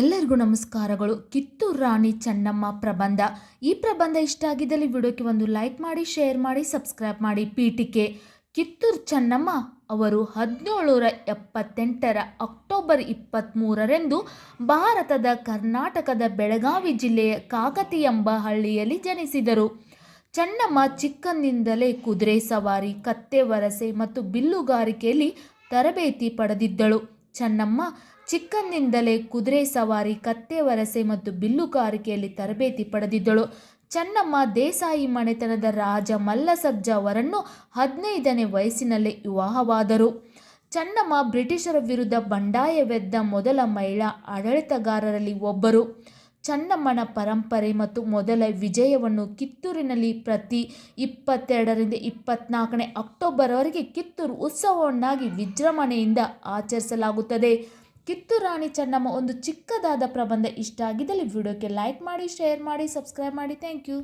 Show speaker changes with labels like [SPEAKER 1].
[SPEAKER 1] ಎಲ್ಲರಿಗೂ ನಮಸ್ಕಾರಗಳು. ಕಿತ್ತೂರು ರಾಣಿ ಚೆನ್ನಮ್ಮ ಪ್ರಬಂಧ. ಈ ಪ್ರಬಂಧ ಇಷ್ಟ ಆಗಿದ್ದಲ್ಲಿ ವಿಡಿಯೋಕ್ಕೆ ಒಂದು ಲೈಕ್ ಮಾಡಿ, ಶೇರ್ ಮಾಡಿ, ಸಬ್ಸ್ಕ್ರೈಬ್ ಮಾಡಿ. ಪೀಠಿಕೆ. ಕಿತ್ತೂರು ಚೆನ್ನಮ್ಮ ಅವರು ಹದಿನೇಳುನೂರ ಎಪ್ಪತ್ತೆಂಟರ ಅಕ್ಟೋಬರ್ ಇಪ್ಪತ್ತ್ಮೂರರಂದು ಭಾರತದ ಕರ್ನಾಟಕದ ಬೆಳಗಾವಿ ಜಿಲ್ಲೆಯ ಕಾಕತಿ ಎಂಬ ಹಳ್ಳಿಯಲ್ಲಿ ಜನಿಸಿದರು. ಚೆನ್ನಮ್ಮ ಚಿಕ್ಕಂದಿನಿಂದಲೇ ಕುದುರೆ ಸವಾರಿ, ಕತ್ತೆ ವರಸೆ ಮತ್ತು ಬಿಲ್ಲುಗಾರಿಕೆಯಲ್ಲಿ ತರಬೇತಿ ಪಡೆದಿದ್ದಳು. ಚೆನ್ನಮ್ಮ ಚಿಕ್ಕಂದಿನಿಂದಲೇ ಕುದುರೆ ಸವಾರಿ, ಕತ್ತೆ ವರಸೆ ಮತ್ತು ಬಿಲ್ಲುಗಾರಿಕೆಯಲ್ಲಿ ತರಬೇತಿ ಪಡೆದಿದ್ದಳು. ಚನ್ನಮ್ಮ ದೇಸಾಯಿ ಮನೆತನದ ರಾಜ ಮಲ್ಲಸಜ್ಜ ಅವರನ್ನು ಹದಿನೈದನೇ ವಯಸ್ಸಿನಲ್ಲೇ ವಿವಾಹವಾದರು. ಚನ್ನಮ್ಮ ಬ್ರಿಟಿಷರ ವಿರುದ್ಧ ಬಂಡಾಯವೆದ್ದ ಮೊದಲ ಮಹಿಳಾ ಆಡಳಿತಗಾರರಲ್ಲಿ ಒಬ್ಬರು. ಚೆನ್ನಮ್ಮನ ಪರಂಪರೆ ಮತ್ತು ಮೊದಲ ವಿಜಯವನ್ನು ಕಿತ್ತೂರಿನಲ್ಲಿ ಪ್ರತಿ ಇಪ್ಪತ್ತೆರಡರಿಂದ ಇಪ್ಪತ್ನಾಲ್ಕನೇ ಅಕ್ಟೋಬರ್ವರೆಗೆ ಕಿತ್ತೂರು ಉತ್ಸವವನ್ನಾಗಿ ವಿಜೃಂಭಣೆಯಿಂದ ಆಚರಿಸಲಾಗುತ್ತದೆ. ಕಿತ್ತೂರು ರಾಣಿ ಚೆನ್ನಮ್ಮ ಒಂದು ಚಿಕ್ಕದಾದ ಪ್ರಬಂಧ ಇಷ್ಟ ಆಗಿದ್ದಲ್ಲಿ ವಿಡಿಯೋಕ್ಕೆ ಲೈಕ್ ಮಾಡಿ, ಶೇರ್ ಮಾಡಿ, ಸಬ್ಸ್ಕ್ರೈಬ್ ಮಾಡಿ. Thank you.